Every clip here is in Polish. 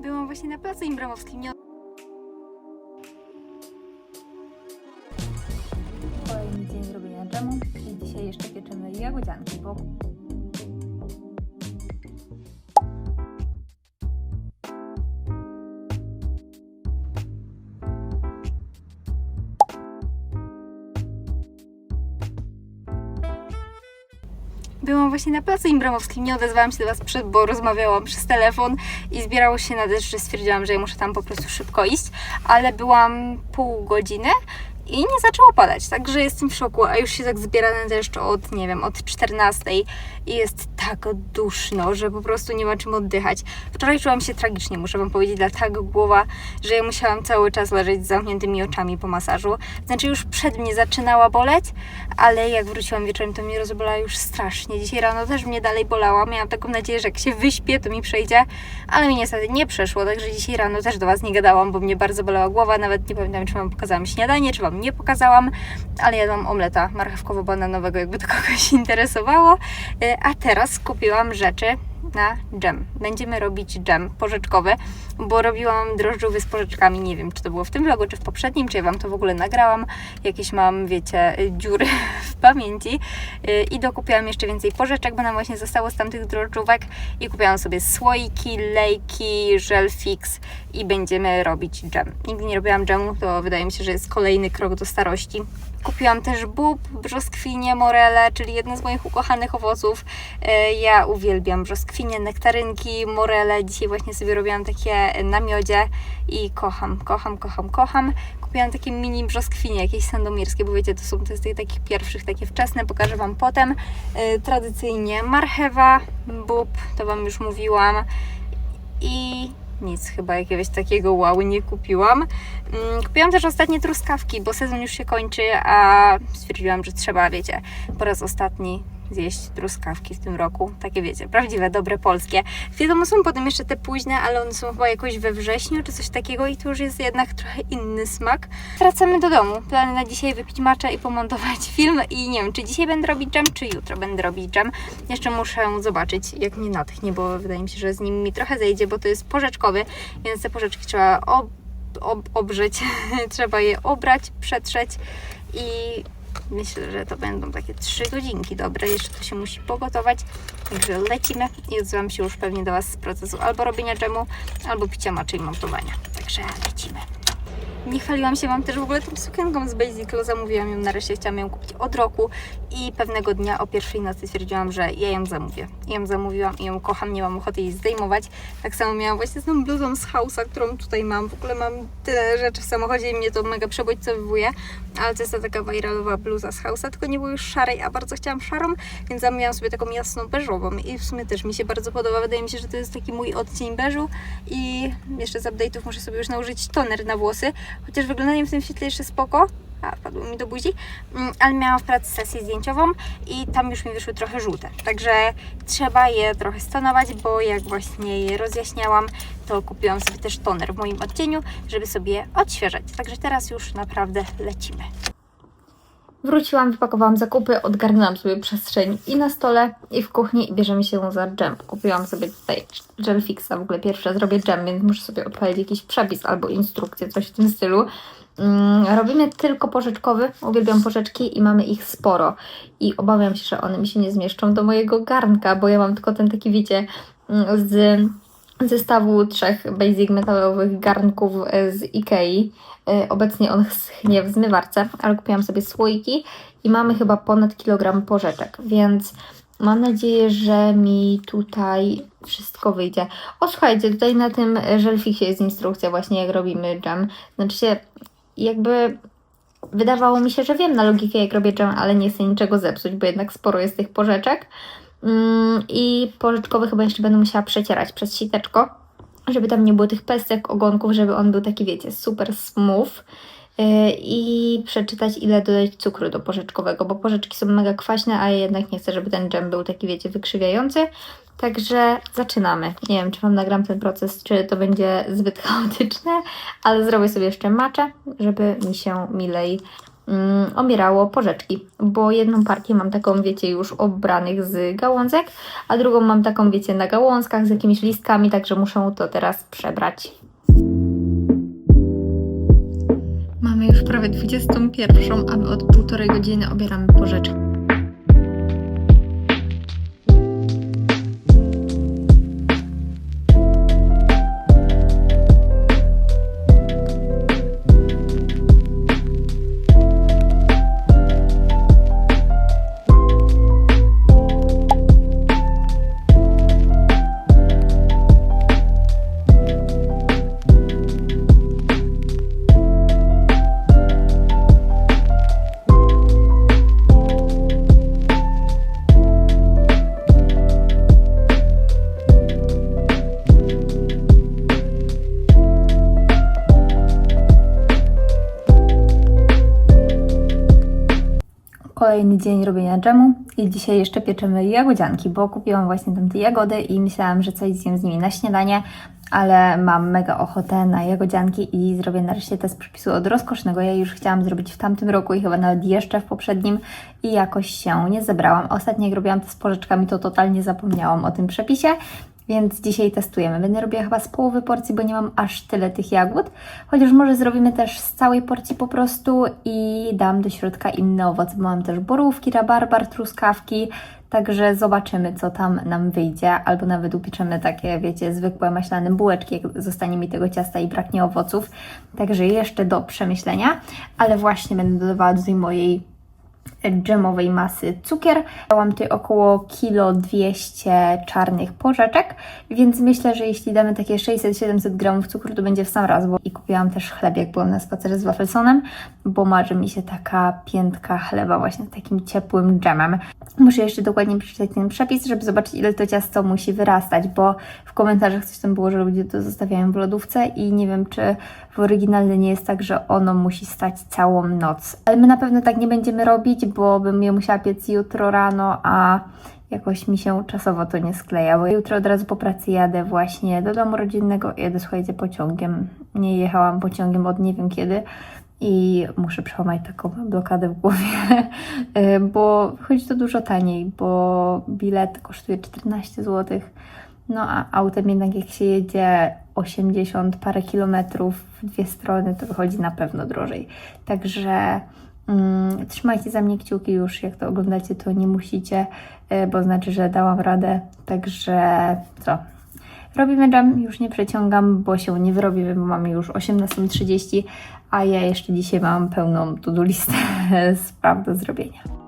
Byłam właśnie na placu Imbramowskim. Nie... Kolejny dzień zrobienia dżemu i dzisiaj jeszcze pieczymy jagodzianki, bo właśnie na placu Imbramowskim. Nie odezwałam się do Was przed, bo rozmawiałam przez telefon i zbierało się na deszcz, że stwierdziłam, że ja muszę tam po prostu szybko iść, ale byłam pół godziny i nie zaczęło padać, także jestem w szoku, a już się tak zbiera na deszcz od, nie wiem, od 14 i jest tak duszno, że po prostu nie ma czym oddychać. Wczoraj czułam się tragicznie, muszę Wam powiedzieć, dlatego głowa, że ja musiałam cały czas leżeć z zamkniętymi oczami po masażu. Znaczy już przed mnie zaczynała boleć, ale jak wróciłam wieczorem, to mnie rozbolała już strasznie. Dzisiaj rano też mnie dalej bolała. Miałam taką nadzieję, że jak się wyśpię, to mi przejdzie, ale mi niestety nie przeszło, także dzisiaj rano też do Was nie gadałam, bo mnie bardzo bolała głowa. Nawet nie pamiętam, czy Wam pokazałam śniadanie, czy Wam nie pokazałam, ale jadłam omleta marchewkowo-bananowego, jakby to kogoś interesowało. Y, A teraz kupiłam rzeczy na dżem. Będziemy robić dżem porzeczkowy, bo robiłam drożdżówy z porzeczkami. Nie wiem, czy to było w tym vlogu, czy w poprzednim, czy ja Wam to w ogóle nagrałam. Jakieś mam, wiecie, dziury w pamięci. Y, I dokupiłam jeszcze więcej porzeczek, bo nam właśnie zostało z tamtych drożdżówek. I kupiłam sobie słoiki, lejki, żel fix i będziemy robić dżem. Nigdy nie robiłam dżemu, to wydaje mi się, że jest kolejny krok do starości. Kupiłam też bób, brzoskwinie, morele, czyli jedne z moich ukochanych owoców. E, Ja uwielbiam brzoskwinie, nektarynki, morele. Dzisiaj właśnie sobie robiłam takie na miodzie i kocham, kocham, kocham, kocham. Kupiłam takie mini brzoskwinie, jakieś sandomierskie, bo wiecie, to są te z tych takich pierwszych, takie wczesne, pokażę Wam potem. E, Tradycyjnie marchewa, bób, to Wam już mówiłam. I nic chyba jakiegoś takiego wow nie kupiłam. Mm, Kupiłam też ostatnie truskawki, bo sezon już się kończy, a stwierdziłam, że trzeba, wiecie, po raz ostatni zjeść truskawki w tym roku. Takie wiecie, prawdziwe, dobre polskie. Wiadomo, są potem jeszcze te późne, ale one są chyba jakoś we wrześniu czy coś takiego i to już jest jednak trochę inny smak. Wracamy do domu. Plany na dzisiaj wypić matcha i pomontować film i nie wiem, czy dzisiaj będę robić dżem, czy jutro będę robić dżem. Jeszcze muszę zobaczyć, jak mnie natchnie, bo wydaje mi się, że z nim mi trochę zejdzie, bo to jest porzeczkowy, więc te porzeczki trzeba ob ob obrzeć, trzeba je obrać, przetrzeć i myślę, że to będą takie trzy godzinki dobre, jeszcze to się musi pogotować, także lecimy i odzywam się już pewnie do Was z procesu albo robienia dżemu, albo picia maczy i montowania, także lecimy. Nie chwaliłam się Wam też w ogóle tą sukienką z Basic, zamówiłam ją nareszcie, chciałam ją kupić od roku i pewnego dnia o pierwszej nocy stwierdziłam, że ja ją zamówię. I ją zamówiłam i ją kocham, nie mam ochoty jej zdejmować. Tak samo miałam właśnie z tą bluzą z House'a, którą tutaj mam. W ogóle mam tyle rzeczy w samochodzie i mnie to mega przebodźcowywuje, ale to jest ta taka viralowa bluza z House'a, tylko nie było już szarej, a bardzo chciałam szarą, więc zamówiłam sobie taką jasną beżową i w sumie też mi się bardzo podoba. Wydaje mi się, że to jest taki mój odcień beżu i jeszcze z update'ów muszę sobie już nałożyć toner na włosy, chociaż wyglądanie w tym świetle jeszcze spoko, a wpadło mi do buzi, Mm, ale miałam w pracy sesję zdjęciową i tam już mi wyszły trochę żółte, także trzeba je trochę stonować, bo jak właśnie je rozjaśniałam, to kupiłam sobie też toner w moim odcieniu, żeby sobie odświeżać, także teraz już naprawdę lecimy. Wróciłam, wypakowałam zakupy, odgarnęłam sobie przestrzeń i na stole, i w kuchni i bierzemy się za dżem. Kupiłam sobie tutaj gel fixa, w ogóle pierwsze zrobię dżem, więc muszę sobie odpalić jakiś przepis albo instrukcję, coś w tym stylu. Mm, robimy tylko porzeczkowy, uwielbiam porzeczki i mamy ich sporo. I obawiam się, że one mi się nie zmieszczą do mojego garnka, bo ja mam tylko ten taki, wiecie, mm, z zestawu trzech basic metalowych garnków e, z Ikei. E, Obecnie on schnie w zmywarce, ale kupiłam sobie słoiki i mamy chyba ponad kilogram porzeczek, więc mam nadzieję, że mi tutaj wszystko wyjdzie. O, słuchajcie, tutaj na tym żelfiksie jest instrukcja właśnie jak robimy jam. Znaczy się, jakby wydawało mi się, że wiem na logikę jak robię jam, ale nie chcę niczego zepsuć, bo jednak sporo jest tych porzeczek. Mm, I porzeczkowy chyba jeszcze będę musiała przecierać przez siteczko, żeby tam nie było tych pestek, ogonków, żeby on był taki, wiecie, super smooth. Yy, I przeczytać, ile dodać cukru do porzeczkowego, bo porzeczki są mega kwaśne, a ja jednak nie chcę, żeby ten dżem był taki, wiecie, wykrzywiający. Także zaczynamy. Nie wiem, czy Wam nagram ten proces, czy to będzie zbyt chaotyczne, ale zrobię sobie jeszcze maczę, żeby mi się milej mm, obierało porzeczki, bo jedną partię mam taką, wiecie, już obranych z gałązek, a drugą mam taką, wiecie, na gałązkach z jakimiś listkami, także muszę to teraz przebrać. Mamy już prawie 21, a my od półtorej godziny obieramy porzeczki. Kolejny dzień robienia dżemu i dzisiaj jeszcze pieczemy jagodzianki, bo kupiłam właśnie tam te jagody i myślałam, że coś zjem z nimi na śniadanie, ale mam mega ochotę na jagodzianki i zrobię nareszcie test przepisu od rozkosznego. Ja już chciałam zrobić w tamtym roku i chyba nawet jeszcze w poprzednim i jakoś się nie zebrałam. Ostatnio jak robiłam to z porzeczkami, to totalnie zapomniałam o tym przepisie. Więc dzisiaj testujemy. Będę robiła chyba z połowy porcji, bo nie mam aż tyle tych jagód. Chociaż może zrobimy też z całej porcji po prostu i dam do środka inne owoce, bo mam też borówki, rabarbar, truskawki. Także zobaczymy, co tam nam wyjdzie. Albo nawet upieczemy takie, wiecie, zwykłe maślane bułeczki, jak zostanie mi tego ciasta i braknie owoców. Także jeszcze do przemyślenia. Ale właśnie będę dodawała do mojej dżemowej masy cukier. Dałam tutaj około kilo 200 czarnych porzeczek, więc myślę, że jeśli damy takie 600-700 gramów cukru, to będzie w sam raz. Bo... I kupiłam też chleb, jak byłam na spacerze z wafelsonem, bo marzy mi się taka piętka chleba właśnie z takim ciepłym dżemem. Muszę jeszcze dokładnie przeczytać ten przepis, żeby zobaczyć, ile to ciasto musi wyrastać, bo w komentarzach coś tam było, że ludzie to zostawiają w lodówce i nie wiem, czy w oryginalnie nie jest tak, że ono musi stać całą noc. Ale my na pewno tak nie będziemy robić, bo bym je musiała piec jutro rano, a jakoś mi się czasowo to nie skleja, bo jutro od razu po pracy jadę właśnie do domu rodzinnego, jadę słuchajcie pociągiem. Nie jechałam pociągiem od nie wiem kiedy i muszę przełamać taką blokadę w głowie, y, bo wychodzi to dużo taniej, bo bilet kosztuje 14 zł. No a autem jednak jak się jedzie 80 parę kilometrów w dwie strony, to wychodzi na pewno drożej. Także mm, trzymajcie za mnie kciuki już, jak to oglądacie, to nie musicie, y, bo znaczy, że dałam radę. Także co? Robimy jam, już nie przeciągam, bo się nie wyrobimy, bo mamy już 18.30, a ja jeszcze dzisiaj mam pełną to-do listę spraw do zrobienia.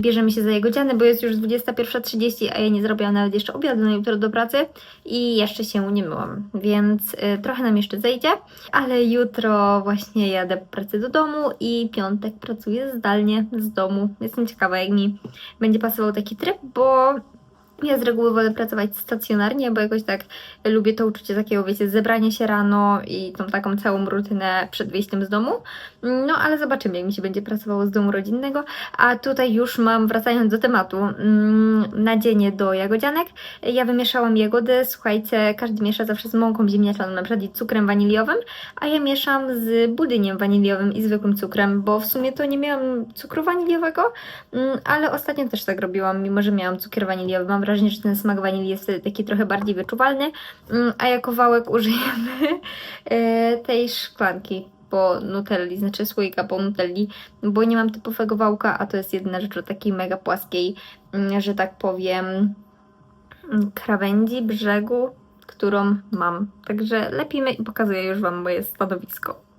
Bierzemy się za jagodziany, bo jest już 21.30, a ja nie zrobiłam nawet jeszcze obiadu na jutro do pracy i jeszcze się nie myłam, więc y, trochę nam jeszcze zejdzie, ale jutro właśnie jadę pracy do domu i piątek pracuję zdalnie z domu. Jestem ciekawa, jak mi będzie pasował taki tryb, bo ja z reguły wolę pracować stacjonarnie, bo jakoś tak lubię to uczucie takiego, wiecie, zebrania się rano i tą taką całą rutynę przed wyjściem z domu. No, ale zobaczymy, jak mi się będzie pracowało z domu rodzinnego. A tutaj już mam, wracając do tematu, mm, nadzienie do jagodzianek. Ja wymieszałam jagody, słuchajcie, każdy miesza zawsze z mąką ziemniaczaną, na przykład i cukrem waniliowym, a ja mieszam z budyniem waniliowym i zwykłym cukrem, bo w sumie to nie miałam cukru waniliowego, mm, ale ostatnio też tak robiłam, mimo że miałam cukier waniliowy. Mam wrażenie, że ten smak wanilii jest wtedy taki trochę bardziej wyczuwalny, mm, a jako wałek użyjemy e, tej szklanki po nutelli, znaczy słoika po nutelli, bo nie mam typowego wałka, a to jest jedyna rzecz o takiej mega płaskiej, mm, że tak powiem, mm, krawędzi, brzegu, którą mam. Także lepimy i pokazuję już Wam moje stanowisko.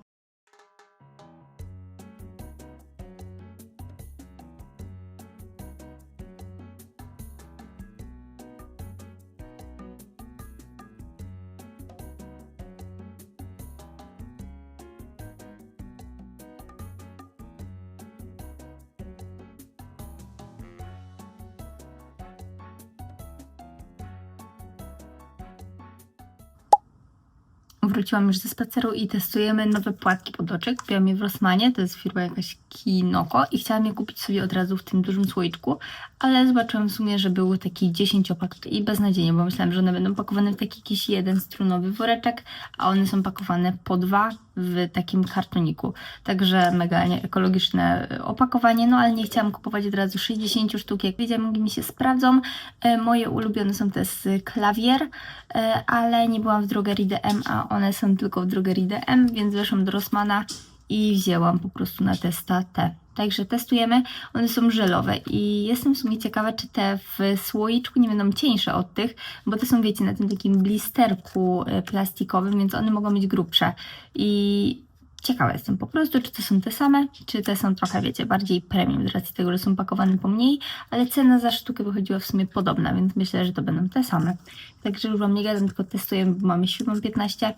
Wróciłam już ze spaceru i testujemy nowe płatki pod oczy. Kupiłam je w Rossmanie, to jest firma jakaś Kinoko i chciałam je kupić sobie od razu w tym dużym słoiczku, ale zobaczyłam w sumie, że był taki 10 opak i beznadziejnie, bo myślałam, że one będą pakowane w taki jakiś jeden strunowy woreczek, a one są pakowane po dwa w takim kartoniku. Także mega ekologiczne opakowanie, no ale nie chciałam kupować od razu 60 sztuk, jak wiedziałam, mi się sprawdzą. E, Moje ulubione są te z klawier, e, ale nie byłam w drogerii DM, a one są tylko w drogerii DM, więc weszłam do Rossmana i wzięłam po prostu na testa te. Także testujemy, one są żelowe i jestem w sumie ciekawa, czy te w słoiczku nie będą cieńsze od tych, bo te są, wiecie, na tym takim blisterku e, plastikowym, więc one mogą być grubsze. I ciekawa jestem po prostu, czy to są te same, czy te są trochę, wiecie, bardziej premium z racji tego, że są pakowane po mniej, ale cena za sztukę wychodziła w sumie podobna, więc myślę, że to będą te same. Także już Wam nie gadam, tylko testujemy, bo mamy 7.15,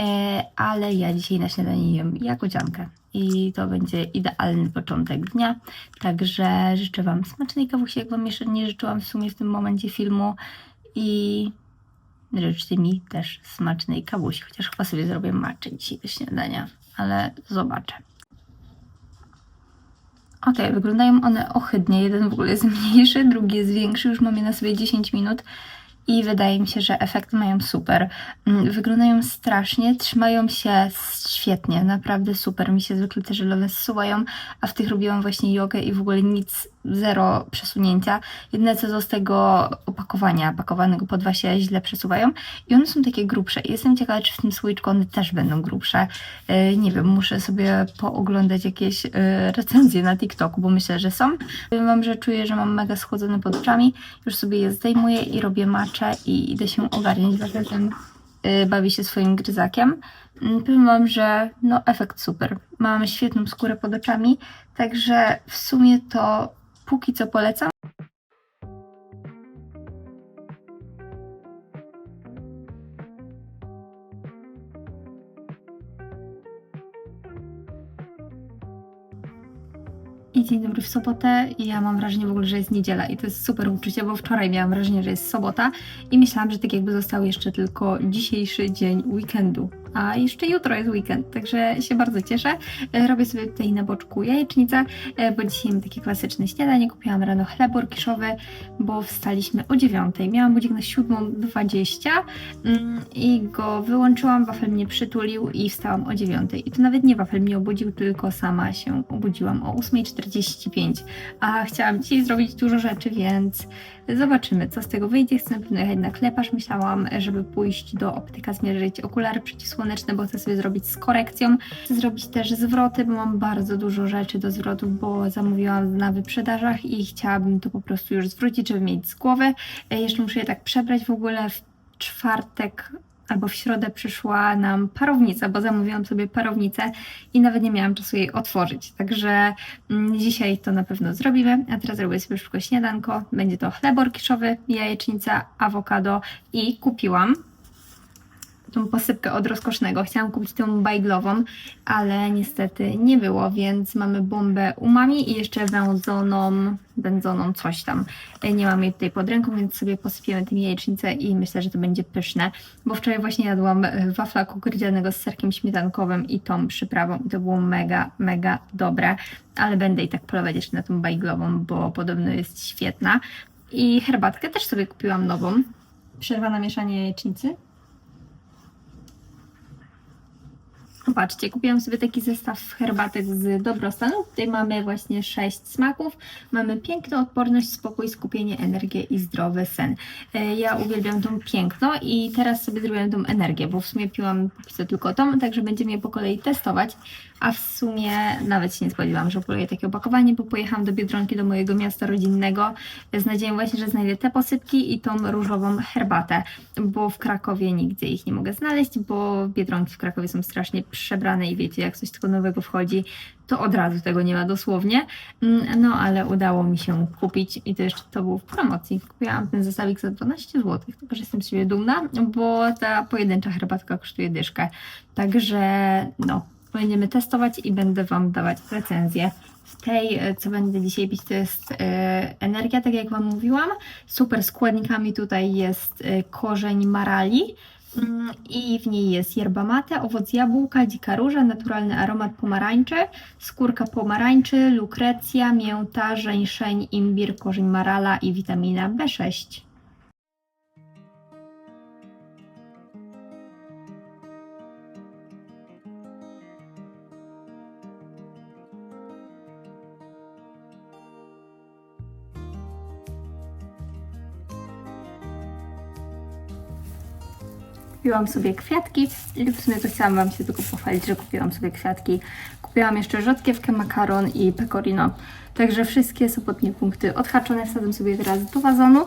e, ale ja dzisiaj na śniadanie jem jagodziankę i to będzie idealny początek dnia. Także życzę Wam smacznej kawusi, jak Wam jeszcze nie życzyłam w sumie w tym momencie filmu i życzcie mi też smacznej kawusi, chociaż chyba sobie zrobię maczę dzisiaj do śniadania, ale zobaczę. Okej, wyglądają one ohydnie. Jeden w ogóle jest mniejszy, drugi jest większy. Już mam je na sobie 10 minut i wydaje mi się, że efekty mają super. Mm, Wyglądają strasznie, trzymają się świetnie, naprawdę super. Mi się zwykle te żelowe zsuwają, a w tych robiłam właśnie jogę i w ogóle nic, zero przesunięcia. Jedyne co z tego opakowania, pakowanego po dwa się źle przesuwają i one są takie grubsze. Jestem ciekawa, czy w tym słoiczku one też będą grubsze. Yy, Nie wiem, muszę sobie pooglądać jakieś yy, recenzje na TikToku, bo myślę, że są. Powiem Wam, że czuję, że mam mega schłodzone pod oczami. Już sobie je zdejmuję i robię maczę i idę się ogarniać. Zatem yy, bawi się swoim gryzakiem. Mm, Powiem Wam, że no efekt super. Mam świetną skórę pod oczami, także w sumie to póki co polecam. I dzień dobry w sobotę. Ja mam wrażenie w ogóle, że jest niedziela i to jest super uczucie, bo wczoraj miałam wrażenie, że jest sobota i myślałam, że tak jakby został jeszcze tylko dzisiejszy dzień weekendu. A jeszcze jutro jest weekend, także się bardzo cieszę. E, Robię sobie tutaj na boczku jajecznicę, e, bo dzisiaj mam takie klasyczne śniadanie. Kupiłam rano chleb orkiszowy, bo wstaliśmy o 9. Miałam budzik na 7.20 mm, i go wyłączyłam, wafel mnie przytulił i wstałam o 9. I to nawet nie wafel mnie obudził, tylko sama się obudziłam o 8.45. A chciałam dzisiaj zrobić dużo rzeczy, więc zobaczymy, co z tego wyjdzie. Chcę na pewno jechać na kleparz. Myślałam, żeby pójść do optyka, zmierzyć okulary przeciwsłoneczne, bo chcę sobie zrobić z korekcją. Chcę zrobić też zwroty, bo mam bardzo dużo rzeczy do zwrotów, bo zamówiłam na wyprzedażach i chciałabym to po prostu już zwrócić, żeby mieć z głowy. E, Jeszcze muszę je tak przebrać w ogóle w czwartek albo w środę przyszła nam parownica, bo zamówiłam sobie parownicę i nawet nie miałam czasu jej otworzyć. Także mm, dzisiaj to na pewno zrobimy. A teraz robię sobie szybko śniadanko. Będzie to chleb orkiszowy, jajecznica, awokado i kupiłam tą posypkę od rozkosznego. Chciałam kupić tą bajglową, ale niestety nie było, więc mamy bombę umami i jeszcze wędzoną, wędzoną coś tam. E, Nie mam jej tutaj pod ręką, więc sobie posypiemy tym jajecznicę i myślę, że to będzie pyszne, bo wczoraj właśnie jadłam wafla kukurydzianego z serkiem śmietankowym i tą przyprawą i to było mega, mega dobre, ale będę i tak polować jeszcze na tą bajglową, bo podobno jest świetna. I herbatkę też sobie kupiłam nową. Przerwa na mieszanie jajecznicy. Patrzcie, kupiłam sobie taki zestaw herbatek z dobrostanu. Tutaj mamy właśnie sześć smaków. Mamy piękno, odporność, spokój, skupienie, energię i zdrowy sen. E, Ja uwielbiam tą piękno i teraz sobie zrobiłam tą energię, bo w sumie piłam tylko tą, także będziemy je po kolei testować. A w sumie nawet się nie spodziewałam, że poluję takie opakowanie, bo pojechałam do Biedronki, do mojego miasta rodzinnego z nadzieją właśnie, że znajdę te posypki i tą różową herbatę, bo w Krakowie nigdzie ich nie mogę znaleźć, bo Biedronki w Krakowie są strasznie przebrane i wiecie, jak coś tylko nowego wchodzi, to od razu tego nie ma dosłownie. Mm, No ale udało mi się kupić i to jeszcze to było w promocji. Kupiłam ten zestawik za 12 zł, także jestem z siebie dumna, bo ta pojedyncza herbatka kosztuje dyszkę. Także no, będziemy testować i będę Wam dawać recenzję. W tej, e, co będę dzisiaj pić, to jest e, energia, tak jak Wam mówiłam. Super składnikami tutaj jest e, korzeń marali, Mm, I w niej jest yerba mate, owoc jabłka, dzika róża, naturalny aromat pomarańczy, skórka pomarańczy, lukrecja, mięta, żeńszeń, imbir, korzeń marala i witamina B6. Kupiłam sobie kwiatki i w sumie to chciałam Wam się tylko pochwalić, że kupiłam sobie kwiatki. Kupiłam jeszcze rzodkiewkę, makaron i pecorino. Także wszystkie sobotnie punkty odhaczone. Wsadzam sobie teraz do wazonu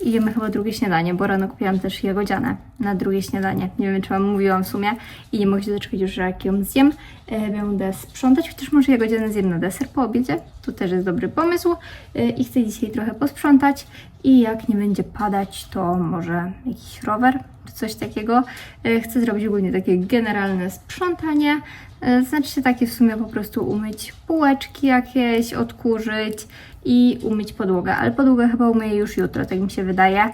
i jemy chyba drugie śniadanie, bo rano kupiłam też jagodzianę na drugie śniadanie. Nie wiem, czy Wam mówiłam w sumie i nie mogę się doczekać już, że jak ją zjem, e, będę sprzątać, chociaż może jagodzianę zjem na deser po obiedzie. To też jest dobry pomysł e, i chcę dzisiaj trochę posprzątać i jak nie będzie padać, to może jakiś rower czy coś takiego. E, Chcę zrobić ogólnie takie generalne sprzątanie, znaczy takie w sumie po prostu umyć półeczki jakieś, odkurzyć i umyć podłogę, ale podłogę chyba umyję już jutro, tak mi się wydaje.